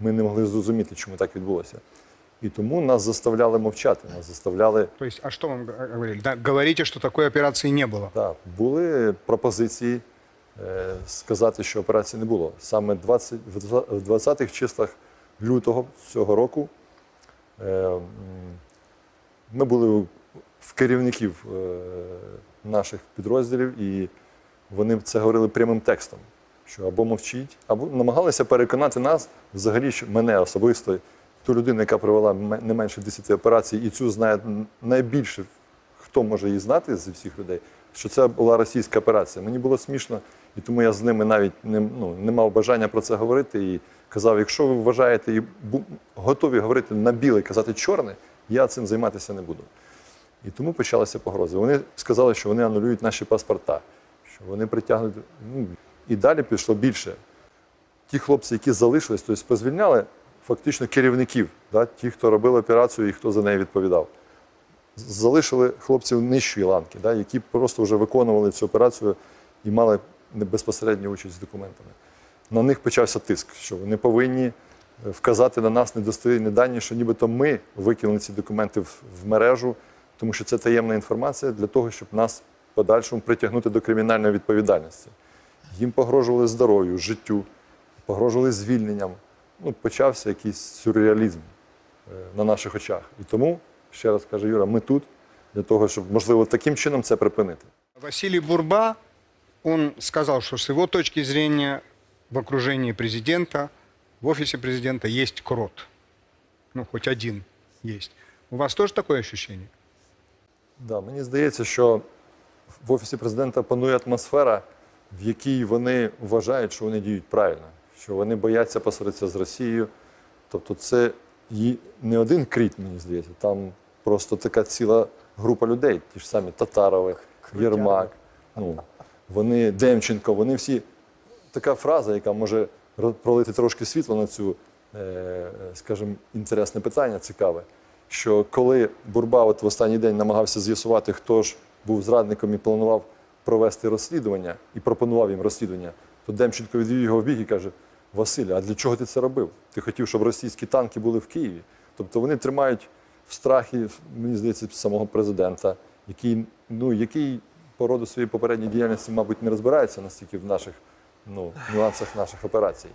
ми не могли зрозуміти, чому так відбулося. І тому нас заставляли мовчати, нас заставляли. То есть, а что вам говорили? Да, говорите, что такой операции не было. Так, були пропозиції е, сказати, що операції не було. Саме 20, в 20-х числах лютого цього року е, ми були в керівників е, наших підрозділів, і вони це говорили прямим текстом, що або мовчіть, або намагалися переконати нас, взагалі, що мене особисто, ту людину, яка провела не менше 10 операцій, і цю знає найбільше, хто може її знати зі всіх людей, що це була російська операція. Мені було смішно, і тому я з ними навіть не, ну, не мав бажання про це говорити. І казав, якщо ви вважаєте і готові говорити на біле, казати чорне, я цим займатися не буду. І тому почалися погрози. Вони сказали, що вони анулюють наші паспорта, що вони притягнуть. Ну, і далі пішло більше. Ті хлопці, які залишились, тобто позвільняли фактично керівників, да, ті, хто робив операцію і хто за неї відповідав. Залишили хлопців нижчої ланки, да, які просто вже виконували цю операцію і мали безпосередню участь з документами. На них почався тиск, що вони повинні е, вказати на нас недостовірні дані, що нібито ми викинули ці документи в, в мережу, тому що це таємна інформація для того, щоб нас в подальшому притягнути до кримінальної відповідальності. Їм погрожували здоров'ю, життю, погрожували звільненням. Ну, почався якийсь сюрреалізм е, на наших очах. І тому, ще раз каже Юра, ми тут для того, щоб, можливо, таким чином це припинити. Василий Бурба, он сказал, что с его точки зрения в окружении президента, в офисе президента есть крот. Ну, хоть один есть. У вас тоже такое ощущение? Да, мені здається, що в офісі президента панує атмосфера, в якій вони вважають, що вони діють правильно, що вони бояться посваритися з Росією. Тобто, це не один кріт, мені здається, там просто така ціла група людей, ті ж самі Татарови, Єрмак, ну, вони Демченко, вони всі. Така фраза, яка може пролити трошки світло на цю, е, скажімо, інтересне питання, цікаве. Що коли Бурба от в останній день намагався з'ясувати, хто ж був зрадником і планував провести розслідування і пропонував їм розслідування, то Демченко відвів його в бік і каже: Василь, а для чого ти це робив? Ти хотів, щоб російські танки були в Києві. Тобто вони тримають в страхі, мені здається, самого президента, який, ну, який по роду своєї попередньої діяльності, мабуть, не розбирається настільки в наших ну, нюансах наших операцій.